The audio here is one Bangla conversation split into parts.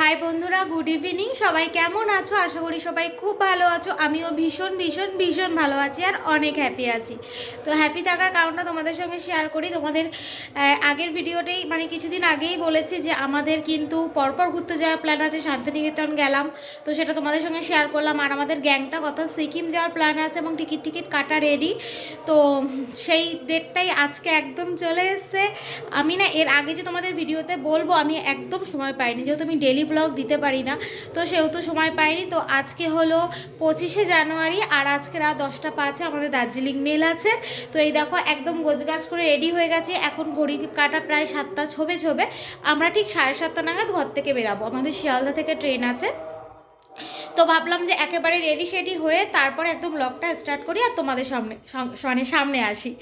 হাই বন্ধুরা, গুড ইভিনিং। সবাই কেমন আছো? আশা করি সবাই খুব ভালো আছো। আমিও ভীষণ ভীষণ ভীষণ ভালো আছি আর অনেক হ্যাপি আছি। তো হ্যাপি থাকার কারণটা তোমাদের সঙ্গে শেয়ার করি। তোমাদের আগের ভিডিওতেই মানে কিছুদিন আগেই বলেছি যে আমাদের কিন্তু পরপর ঘুরতে যাওয়ার প্ল্যান আছে, শান্তিনিকেতন গেলাম। তো সেটা তোমাদের সঙ্গে শেয়ার করলাম। আর আমাদের গ্যাংটা কত সিকিম যাওয়ার প্ল্যান আছে এবং টিকিট টিকিট কাটা রেডি তো সেই ডেটটাই আজকে একদম চলে এসছে। আমি না এর আগে যে তোমাদের ভিডিওতে বলব, আমি একদম সময় পাইনি। যেহেতু আমি ডেলি ব্লগ দিতে পারি না। তো সেহেতু সময় পাইনি। তো আজকে হলো পঁচিশে জানুয়ারি আর আজকে রাত দশটা পাঁচে আমাদের দার্জিলিং মেল আছে। তো এই দেখো একদম গোছগাছ করে রেডি হয়ে গেছে। এখন ঘড়ি কাটা প্রায় সাতটা ছবে ছবে। আমরা ঠিক সাড়ে সাতটা নাগাদ ঘর থেকে বেরাবো। আমাদের শিয়ালদা থেকে ট্রেন আছে। তো ভাবলাম যে একেবারে রেডি শেডি হয়ে তারপর একদম ব্লগটা স্টার্ট করি আর তোমাদের সামনে মানে সামনে আসি।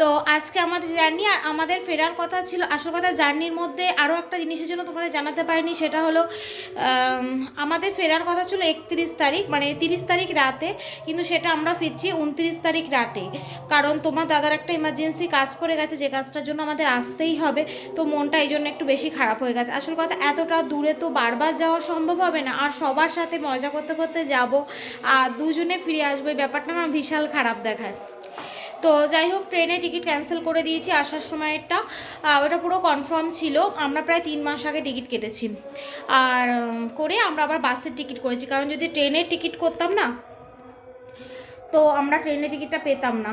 তো আজকে আমাদের জার্নি আর আমাদের ফেরার কথা ছিল, আসল কথা জার্নির মধ্যে আরও একটা জিনিসের জন্য তোমাদের জানাতে পারিনি, সেটা হলো আমাদের ফেরার কথা ছিল একত্রিশ তারিখ মানে তিরিশ তারিখ রাতে, কিন্তু সেটা আমরা ফিরছি উনত্রিশ তারিখ রাতে। কারণ তোমার দাদার একটা ইমার্জেন্সি কাজ পড়ে গেছে, যে কাজটার জন্য আমাদের আসতেই হবে, তো মনটা এই জন্য একটু বেশি খারাপ হয়ে গেছে। আসল কথা, এতটা দূরে তো বারবার যাওয়া সম্ভব হবে না, আর সবার সাথে মজা করতে করতে যাব, আর দুজনে ফিরে আসব। এই ব্যাপারটা আমার বিশাল খারাপ দেখায়। তো যাই হোক ট্রেনে টিকিট ক্যান্সেল করে দিয়েছি আসার সময়টা। ওটা পুরো কনফার্ম ছিল। আমরা প্রায় তিন মাস আগে টিকিট কেটেছি। আর করে আমরা আবার বাসের টিকিট করেছি। কারণ যদি ট্রেনের টিকিট করতাম না, তো আমরা ট্রেনের টিকিটটা পেতাম না।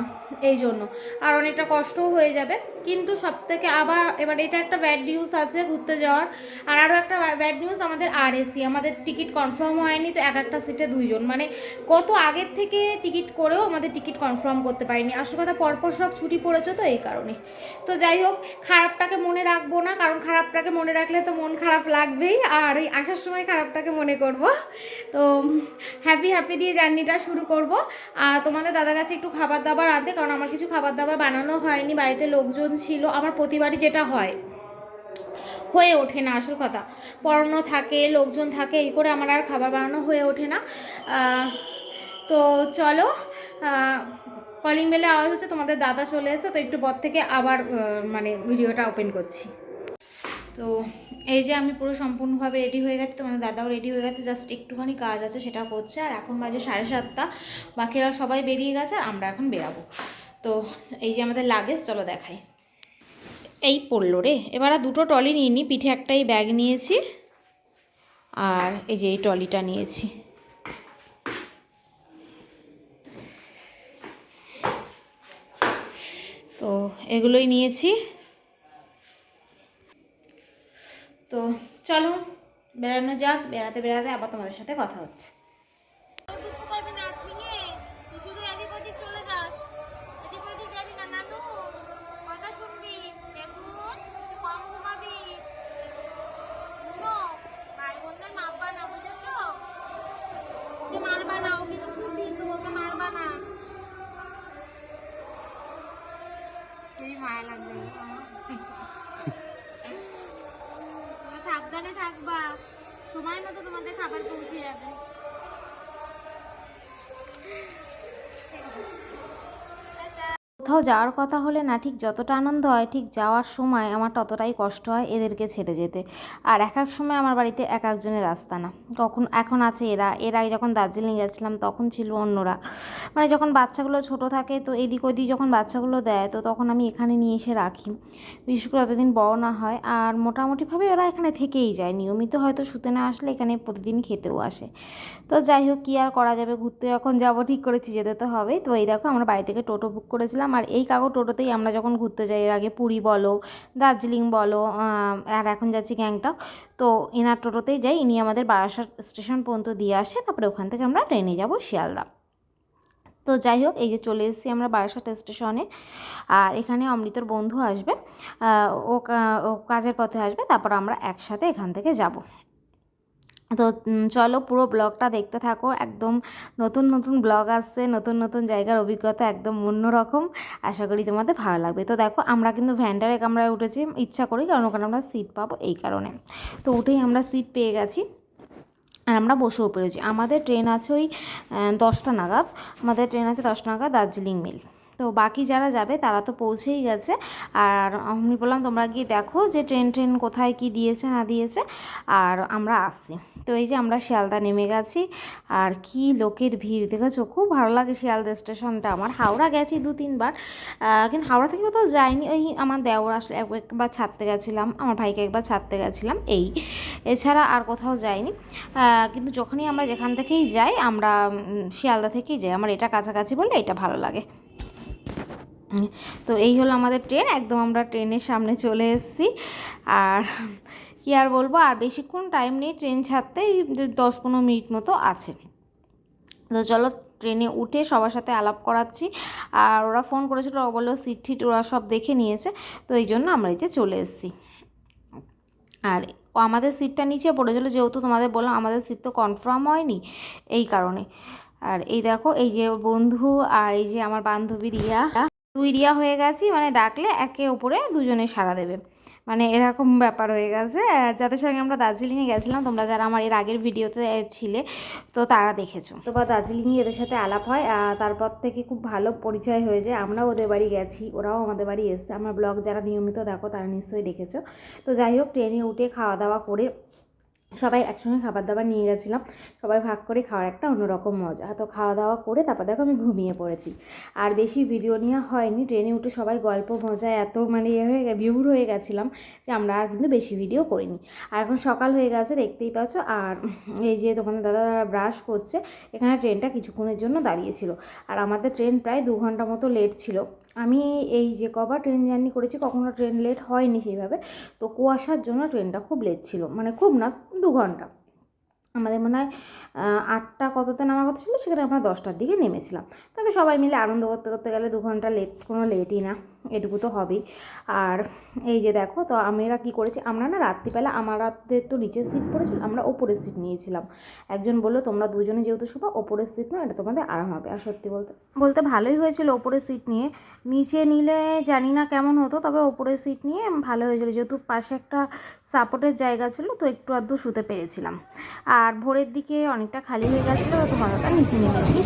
এই জন্য। আর অনেকটা কষ্টও হয়ে যাবে। কিন্তু সব থেকে আবার এবার এটা একটা ব্যাড নিউজ আছে ঘুরতে যাওয়ার। আর আরও একটা ব্যাড নিউজ আমাদের আর এসি আমাদের টিকিট কনফার্ম হয়নি, তো এক একটা সিটে দুইজন। মানে কত আগের থেকে টিকিট করেও আমাদের টিকিট কনফার্ম করতে পারিনি। আসল কথা পরপর সব ছুটি পড়েছে তো এই কারণে। তো যাই হোক, খারাপটাকে মনে রাখব না, কারণ খারাপটাকে মনে রাখলে তো মন খারাপ লাগবেই। আর এই আসার সময় খারাপটাকে মনে করব। তো হ্যাপি হ্যাপি দিয়ে জার্নিটা শুরু করব। আর তোমাদের দাদার কাছে একটু খাবার দাবার আনতে, কারণ আমার কিছু খাবার দাবার বানানো হয়নি, বাড়িতে লোকজন ছিল, আমার প্রতিবারই যেটা হয়, হয়ে ওঠে না আসল কথা। পড়ানো থাকে, লোকজন থাকে, এই করে আমার আর খাবার বানানো হয়ে ওঠে না। তো চলো কলিং বেলে আওয়াজ হচ্ছে, তোমাদের দাদা চলে এসে তো একটু পর থেকে আবার মানে ভিডিওটা ওপেন করছি। তো এই যে আমি পুরো সম্পূর্ণভাবে রেডি হয়ে গেছি, তোমাদের দাদাও রেডি হয়ে গেছে জাস্ট একটুখানি কাজ আছে, সেটা করছে, আর এখন বাজে সাড়ে সাতটা, বাকিরা সবাই বেরিয়ে গেছে, আর আমরা এখন বেরাবো। তো এই যে আমাদের লাগেজ চলো দেখাই। এই পড়ল রে। এবার আর দুটো ট্রলি নিয়ে নিই পিঠে একটাই ব্যাগ নিয়েছি আর এই যে এই ট্রলিটা নিয়েছি। তো এগুলোই নিয়েছি। তো চলো, বেড়ানো যাক, বেড়াতে বেড়াতে আবার তোমাদের সাথে কথা হচ্ছে। মায়া লাগবে। সাবধানে থাকবা। সময় মতো তোমাদের খাবার পৌঁছে যাবে। কোথাও যাওয়ার কথা হলে না ঠিক যতটা আনন্দ হয়, ঠিক যাওয়ার সময় আমার ততটাই কষ্ট হয় এদেরকে ছেড়ে যেতে। আর এক এক সময় আমার বাড়িতে এক একজনের রাস্তা না। কখন, এখন আছে এরা এর যখন দার্জিলিং গেছিলাম তখন ছিল অন্যরা। মানে যখন বাচ্চাগুলো ছোট থাকে তো এদিক ওদিক যখন বাচ্চাগুলো দেয় তো তখন আমি এখানে নিয়ে এসে রাখি। বিশেষ করে যতদিন বড় না হয় আর মোটামুটিভাবে ওরা এখানে থেকেই যায়। নিয়মিত হয়তো শুতে না আসলে এখানে প্রতিদিন খেতেও আসে। তো যাই হোক, কী আর করা যাবে? ঘুরতে যখন যাব ঠিক করেছি, যেতে তো হবেই। তো এই দেখো, আমরা বাড়ি থেকে টোটো বুক করেছিলাম। আর এই কাগজ টোটোতেই আমরা যখন ঘুরতে যাই, এর আগে পুরী বলো, দার্জিলিং বলো আর এখন যাচ্ছি গ্যাংটক, তো এনার টোটোতেই যাই, ইনি আমাদের বারাসাত স্টেশন পর্যন্ত দিয়ে আসে, তারপরে ওখান থেকে আমরা ট্রেনে যাব শিয়ালদা। তো যাই হোক, এই যে চলে এসেছি আমরা বারাসাত স্টেশনে, আর এখানে অমৃতর বন্ধু আসবে ও কাজের পথে আসবে, তারপর আমরা একসাথে এখান থেকে যাব। তো চলো পুরো ব্লগটা দেখতে থাকো। একদম নতুন নতুন ব্লগ আসছে, নতুন নতুন জায়গার অভিজ্ঞতা একদম অন্যরকম। আশা করি তোমাদের ভালো লাগবে। তো দেখো, আমরা কিন্তু ভ্যান্ডারে কামরায় উঠেছি, ইচ্ছা করি কারণ ওখানে আমরা সিট পাবো এই কারণে। তো উঠেই আমরা সিট পেয়ে গেছি আর আমরা বসেও পেরেছি আমাদের ট্রেন আছে ওই দশটা নাগাদ। আমাদের ট্রেন আছে দশটা নাগাদ দার্জিলিং মেল। তো বাকি যারা যাবে তারা তো পৌঁছেই গেছে। আর আমি বললাম, তোমরা গিয়ে দেখো যে ট্রেন ট্রেন কোথায় কি দিয়েছে, না দিয়েছে। আর আমরা আসছি। তো এই যে আমরা শিয়ালদা নেমে গেছি। আর কি লোকের ভিড়, দেখেছ? খুব ভালো লাগে শিয়ালদা স্টেশনটা আমার। হাওড়া গেছি দু তিনবার কিন্তু হাওড়া থেকে কোথাও যাইনি। ওই আমার দেওর আসলে একবার ছাড়তে গেছিলাম। আমার ভাইকে একবার ছাড়তে গেছিলাম, এই। এছাড়া আর কোথাও যাইনি। কিন্তু যখনই আমরা যেখান থেকেই যাই, আমরা শিয়ালদা থেকেই যাই। আমার এটা কাছাকাছি বলে এটা ভালো লাগে। তো এই হলো আমাদের ট্রেন, একদম আমরা ট্রেনের সামনে চলে এসেছি। আর কি আর বলব, আর বেশিক্ষণ টাইম নেই ট্রেন ছাড়তে দশ পনেরো মিনিট মতো আছে। তো চলো ট্রেনে উঠে সবার সাথে আলাপ করাচ্ছি। আর ওরা ফোন করেছিল, ওরা বলল সিট ঠিট ওরা সব দেখে নিয়েছে। তো এই জন্য আমরা এই যে চলে এসেছি। আর আমাদের সিটটা নিচে পড়েছিল যেহেতু তোমাদের বললাম আমাদের সিট তো কনফার্ম হয়নি এই কারণে। আর এই দেখো, এই যে বন্ধু আর এই যে আমার বান্ধবী রিয়া। দুই রিয়া হয়ে গেছি মানে ডাকলে একে ওপরে দুজনে সাড়া দেবে। মানে এরকম ব্যাপার হয়ে গেছে। যাদের সঙ্গে আমরা দার্জিলিংয়ে গেছিলাম, তোমরা যারা আমার এর আগের ভিডিওতে ছিলে, তো তারা দেখেছ। তো বা দার্জিলিংয়ে এদের সাথে আলাপ হয় তারপর থেকে খুব ভালো পরিচয় হয়ে যায়। আমরাও ওদের বাড়ি গেছি, ওরাও আমাদের বাড়ি এসছে। আমার ব্লগ যারা নিয়মিত দেখো, তারা নিশ্চয়ই দেখেছ। তো যাই হোক, ট্রেনে উঠে খাওয়া দাওয়া করে সবাই একসঙ্গে খাবার দাবার নিয়ে গেছিলাম। সবাই ভাগ করে খাওয়ার একটা অন্যরকম মজা। তো খাওয়া দাওয়া করে তারপর দেখো আমি ঘুমিয়ে পড়েছি। আর বেশি ভিডিও নেওয়া হয়নি। ট্রেনে উঠে সবাই গল্প মজা এত মানে ইয়ে হয়ে বিহুর হয়ে গেছিলাম যে আমরা আর কিন্তু বেশি ভিডিও করিনি। আর এখন সকাল হয়ে গেছে, দেখতেই পাচ্ছ। আর এই যে তোমাদের দাদা ব্রাশ করছে, এখানে ট্রেনটা কিছুক্ষণের জন্য দাঁড়িয়েছিল আর আমাদের ট্রেন প্রায় দু ঘণ্টা মতো লেট ছিল। আমি এই যে কবার ট্রেন জার্নি করেছি, কখনো ট্রেন লেট হয়নি সেইভাবে। তো কুয়াশার জন্য ট্রেনটা খুব লেট ছিল মানে খুব না, দু ঘণ্টা। আমাদের মনে হয় আটটা কততে নামার কথা ছিল, সেখানে আমরা দশটার দিকে নেমেছিলাম। তবে সবাই মিলে আনন্দ করতে করতে গেলে দু ঘণ্টা লেট, কোনো লেটই না। এটুকু তো হবেই। আর এই যে দেখো, তো আমরা কি করেছি, আমরা না রাত্রিবেলা আমাদের তো নিচের সিট পড়েছিল, আমরা ওপরের সিট নিয়েছিলাম। একজন বলল, তোমরা দুজনে যেহেতু শোবা, ওপরের সিট না এটা তোমাদের আরাম হবে। আর সত্যি বলতে বলতে ভালোই হয়েছিল ওপরের সিট নিয়ে। নিচে নিলে জানি না কেমন হতো, তবে ওপরের সিট নিয়ে ভালো হয়েছিল। যেহেতু পাশে একটা সাপোর্টের জায়গা ছিল, তো একটু আধটু শুতে পেরেছিলাম। আর ভোরের দিকে অনেকটা খালি হয়ে গেছিল, তো তোমাদেরটা নিচে নেমে গিয়ে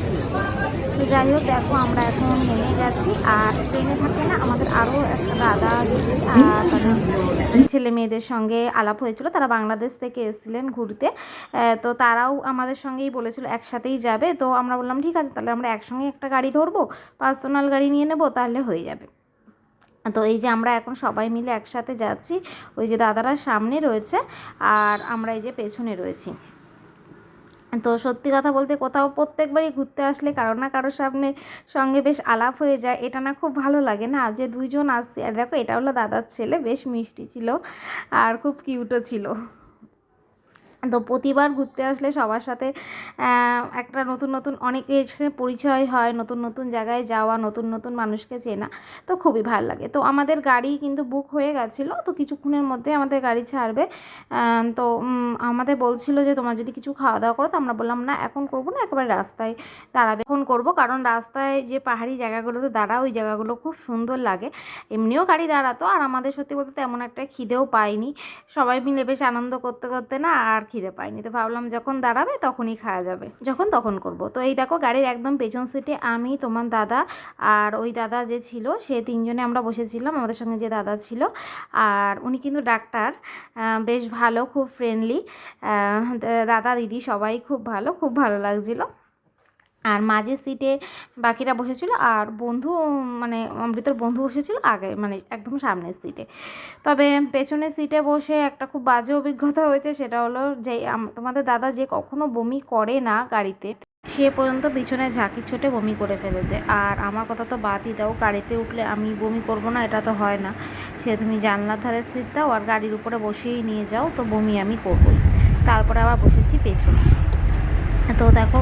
তো যাই হোক, দেখো, আমরা এখন নেমে গেছি। আর ট্রেনে থাকে না আমাদের আরও একটা দাদা, দিদি আর তাদের ছেলে মেয়েদের সঙ্গে আলাপ হয়েছিল। তারা বাংলাদেশ থেকে এসেছিলেন ঘুরতে। তো তারাও আমাদের সঙ্গেই বলেছিল একসাথেই যাবে। তো আমরা বললাম, ঠিক আছে, তাহলে আমরা একসঙ্গে একটা গাড়ি ধরবো, পার্সোনাল গাড়ি নিয়ে নেব, তাহলে হয়ে যাবে। তো এই যে আমরা এখন সবাই মিলে একসাথে যাচ্ছি। ওই যে দাদারা সামনে রয়েছে, আর আমরা এই যে পেছনে রয়েছি। তো সত্যি কথা বলতে কোথাও প্রত্যেকবারই ঘুরতে আসলে কারও না কারোর সামনে সঙ্গে বেশ আলাপ হয়ে যায়। এটা না খুব ভালো লাগে না যে দুইজন আসছে। আর দেখো, এটা হলো দাদার ছেলে, বেশ মিষ্টি ছিল আর খুব কিউটও ছিল। তো প্রতিবার ঘুরতে আসলে সবার সাথে একটা নতুন নতুন অনেকের সাথে পরিচয় হয়, নতুন নতুন জায়গায় যাওয়া, নতুন নতুন মানুষকে চেনা, তো খুবই ভালো লাগে। তো আমাদের গাড়ি কিন্তু বুক হয়ে গেছিল, তো কিছুক্ষণের মধ্যে আমাদের গাড়ি ছাড়বে। তো আমাদের বলছিল যে, তোমরা যদি কিছু খাওয়া দাওয়া করো, তো আমরা বললাম, না, এখন করব না, একেবারে রাস্তায় দাঁড়াবে। এখন করব, কারণ রাস্তায় যে পাহাড়ি জায়গাগুলোতে দাঁড়া ওই জায়গাগুলো খুব সুন্দর লাগে। এমনিও গাড়ি দাঁড়াতো, আর আমাদের সত্যি বলতে তেমন একটা খিদেও পাইনি। সবাই মিলে বেশ আনন্দ করতে করতে না, আর খিদে পাইনি। তো ভাবলাম, যখন দাঁড়াবে, তখনই খাওয়া যাবে। যখন তখন করব। তো এই দেখো গাড়ির একদম পেছন সিটে আমি, তোমার দাদা আর ওই দাদা যে ছিল, সে তিনজনে আমরা বসেছিলাম, আমাদের সঙ্গে যে দাদা ছিল। আর উনি কিন্তু ডাক্তার বেশ ভালো, খুব ফ্রেন্ডলি দাদা, দিদি সবাই খুব ভালো খুব ভালো লাগছিল। আর মাঝের সিটে বাকিরা বসেছিল আর বন্ধু মানে অমৃতর বন্ধু বসেছিল আগে মানে একদম সামনের সিটে তবে পেছনের সিটে বসে একটা খুব বাজে অভিজ্ঞতা হয়েছে, সেটা হলো যে তোমাদের দাদা যে কখনো বমি করে না গাড়িতে, সে পর্যন্ত পিছনে ঝাঁকি ছোটে বমি করে ফেলেছে। আর আমার কথা তো বাদই দাও, গাড়িতে উঠলে আমি বমি করব না, এটা তো হয় না। সে তুমি জানলার ধারের সিট দাও, আর গাড়ির উপরে বসেই নিয়ে যাও, তো বমি আমি করবই। তারপরে আবার বসেছি পেছনে। তো দেখো,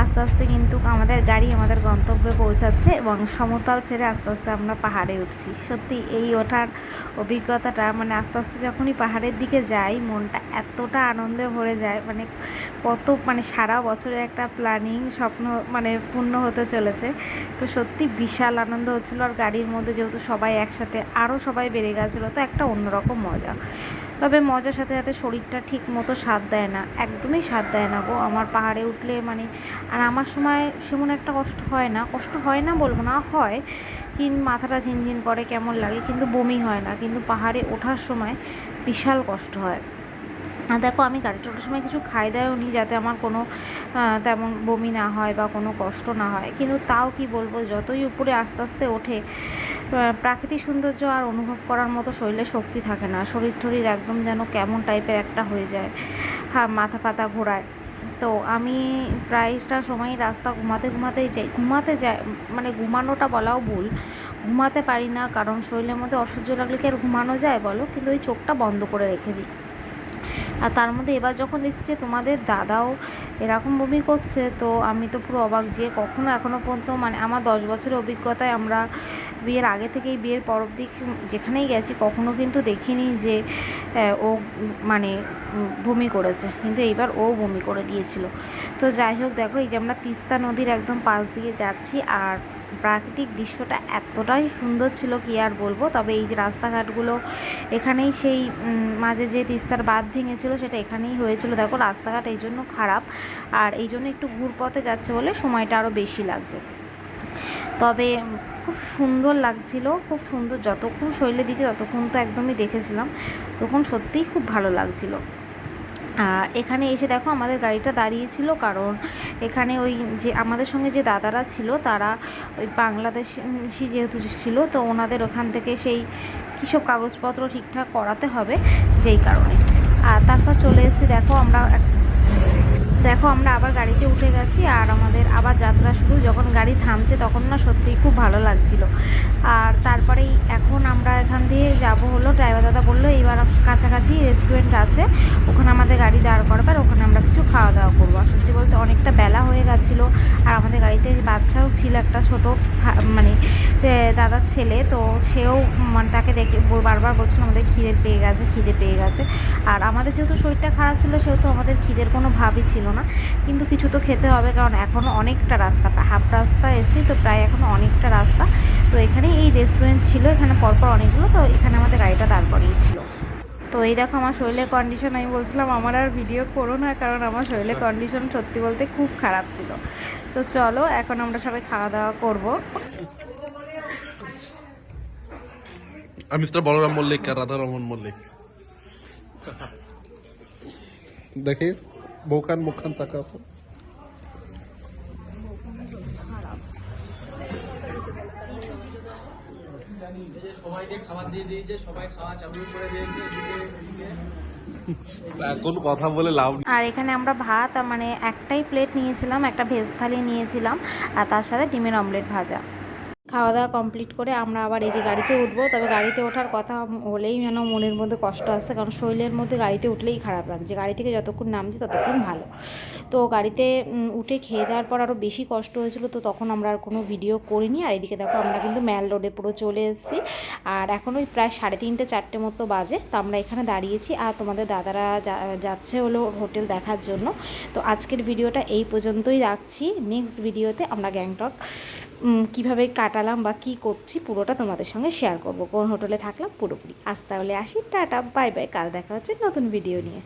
আস্তে আস্তে কিন্তু আমাদের গাড়ি আমাদের গন্তব্যে পৌঁছাচ্ছে এবং সমতল ছেড়ে আস্তে আস্তে আমরা পাহাড়ে উঠছি। সত্যি এই ওঠার অভিজ্ঞতাটা মানে আস্তে আস্তে যখনই পাহাড়ের দিকে যাই, মনটা এতটা আনন্দে ভরে যায় মানে কত মানে সারা বছরের একটা প্ল্যানিং স্বপ্ন মানে পূর্ণ হতে চলেছে। তো সত্যি বিশাল আনন্দ হচ্ছিল। আর গাড়ির মধ্যে যেহেতু সবাই একসাথে আরও সবাই বেড়ে গেছিল, তো একটা অন্যরকম মজা। তবে মজার সাথে সাথে শরীরটা ঠিক মতো স্বাদ দেয় না। একদমই স্বাদ দেয় না গো। আমার পাহাড়ে উঠলে মানে আর আমার সময় সেমন একটা কষ্ট হয় না। কষ্ট হয় না বলব না, হয়। কিন্তু মাথাটা ঝিনঝিন করে, কেমন লাগে, কিন্তু বমি হয় না। কিন্তু পাহাড়ে ওঠার সময় বিশাল কষ্ট হয়। আর দেখো, আমি গাড়িটা ওঠার সময় কিছু খাই দায়ও নি, যাতে আমার কোনো তেমন বমি না হয় বা কোনো কষ্ট না হয়। কিন্তু তাও কি বলব, যতই উপরে আস্তে আস্তে ওঠে প্রাকৃতিক সৌন্দর্য আর অনুভব করার মতো শরীরে শক্তি থাকে না। শরীর টরীর একদম যেন কেমন টাইপের একটা হয়ে যায়। হ্যাঁ মাথা পাতা ঘোরায়। তো আমি প্রায়টা সময় রাস্তা ঘুমাতে ঘুমাতেই যাই। ঘুমাতে যাই মানে ঘুমানোটা বলাও ভুল। ঘুমাতে পারি না, কারণ শরীরের মধ্যে অসহ্য লাগলে কি আর ঘুমানো যায় বলো? কিন্তু ওই চোখটা বন্ধ করে রেখে দিই। আর তার মধ্যে এবার যখন দেখছি যে তোমাদের দাদাও এরকম বমি করছে, তো আমি তো পুরো অবাক যে কখনো এখনও পর্যন্ত মানে আমার দশ বছরের অভিজ্ঞতায় আমরা বিয়ের আগে থেকেই বিয়ের পর অবধি যেখানেই গেছি কখনো কিন্তু দেখিনি যে ও মানে বমি করেছে। কিন্তু এইবার ও বমি করে দিয়েছিল। তো যাই হোক, দেখো এই যে আমরা তিস্তা নদীর একদম পাশ দিয়ে যাচ্ছি আর প্রাকৃতিক দৃশ্যটা এতটাই সুন্দর ছিল কি আর বলব? তবে এই যে রাস্তাঘাটগুলো এখানেই সেই মাঝে যে তিস্তার বাঁধ ভেঙেছিল সেটা এখানেই হয়েছিল। দেখো, রাস্তাঘাট এই জন্য খারাপ। আর এই জন্য একটু ঘুরপথে যাচ্ছে বলে সময়টা আরও বেশি লাগছে। তবে খুব সুন্দর লাগছিল, খুব সুন্দর। যতক্ষণ শৈলে দিয়েছে ততক্ষণ তো একদমই দেখেছিলাম। তখন সত্যিই খুব ভালো লাগছিল। এখানে এসে দেখো আমাদের গাড়িটা দাঁড়িয়েছিল কারণ এখানে ওই যে আমাদের সঙ্গে যে দাদারা ছিল, তারা ওই বাংলাদেশি যেহেতু ছিল, তো ওনাদের ওখান থেকে সেই কী সব কাগজপত্র ঠিকঠাক করাতে হবে যেই কারণে। আর তারপর চলে এসেছি, দেখো আমরা দেখো, আমরা আবার গাড়িতে উঠে গেছি আর আমাদের আবার যাত্রা শুরু। যখন গাড়ি থামছে তখন না সত্যিই খুব ভালো লাগছিল। আর তারপরেই এখন আমরা এখান দিয়ে যাব হলো ড্রাইভার দাদা বলল, এইবার কাছাকাছি রেস্টুরেন্ট আছে, ওখানে আমাদের গাড়ি দাঁড় করাবে আর ওখানে আমরা কিছু খাওয়া দাওয়া করব। আর সত্যি বলতে অনেকটা বেলা হয়ে গেছিল আর আমাদের গাড়িতে বাচ্চাও ছিল, একটা ছোট মানে দাদার ছেলে। তো সেও মানে তাকে দেখে বারবার বলছিল, আমাদের খিদে পেয়ে গেছে, খিদে পেয়ে গেছে। আর আমাদের যেহেতু শরীরটা খারাপ ছিল, সেহেতু আমাদের খিদের কোনো ভাবই ছিল না। কিন্তু কিছু তো খেতে হবে, কারণ এখনও অনেকটা রাস্তা হাফ রাস্তা এসছি, তো প্রায় এখনও অনেকটা রাস্তা। তো এখানে এই রেস্টুরেন্ট ছিল, এখানে পরপর অনেকগুলো, তো এখানে আমাদের গাড়িটা দাঁড় করিয়েছিল তো এই দেখো আমার শরীরের কন্ডিশন আমি বলছিলাম আমার আর ভিডিও করো না, কারণ আমার শরীরের কন্ডিশন সত্যি বলতে খুব খারাপ ছিল। তো চলো, এখন আমরা সবাই খাওয়া দাওয়া করব। আমি মিস্টার বলরাম মল্লিক আর রাধা রমন মল্লিক। দেখি। বৌখান মুখখান তাকা তো। কথা বলে আর এখানে আমরা ভাত মানে একটাই প্লেট নিয়েছিলাম, একটা ভেজ থালি নিয়েছিলাম, আর তার সাথে ডিমের অমলেট ভাজা। খাওয়া দাওয়া কমপ্লিট করে আমরা আবার এই যে গাড়িতে উঠবো, তবে গাড়িতে ওঠার কথা হলেই যেন মনের মধ্যে কষ্ট আসছে, কারণ শরীরের মধ্যে গাড়িতে উঠলেই খারাপ লাগছে। গাড়ি থেকে যতক্ষণ নামছি ততক্ষণ ভালো। তো গাড়িতে উঠে খেয়ে দেওয়ার পর আরও বেশি কষ্ট হয়েছিল, তো তখন আমরা আর কোনো ভিডিও করিনি। আর এদিকে দেখো আমরা কিন্তু ম্যাল রোডে পুরো চলে এসেছি। আর এখন ওই প্রায় সাড়ে তিনটে, চারটে মতো বাজে, তো আমরা এখানে দাঁড়িয়েছি। আর তোমাদের দাদারা যাচ্ছে হলো হোটেল দেখার জন্য। তো আজকের ভিডিওটা এই পর্যন্তই রাখছি। নেক্সট ভিডিওতে আমরা গ্যাংটক কীভাবে কীভাবে কাটালাম বা কি করছি পুরোটা তোমাদের সঙ্গে শেয়ার করব। কোন হোটেলে থাকলাম পুরোপুরি। আজ তাহলে আসি, টাটা বাই বাই কাল দেখা হচ্ছে নতুন ভিডিও নিয়ে।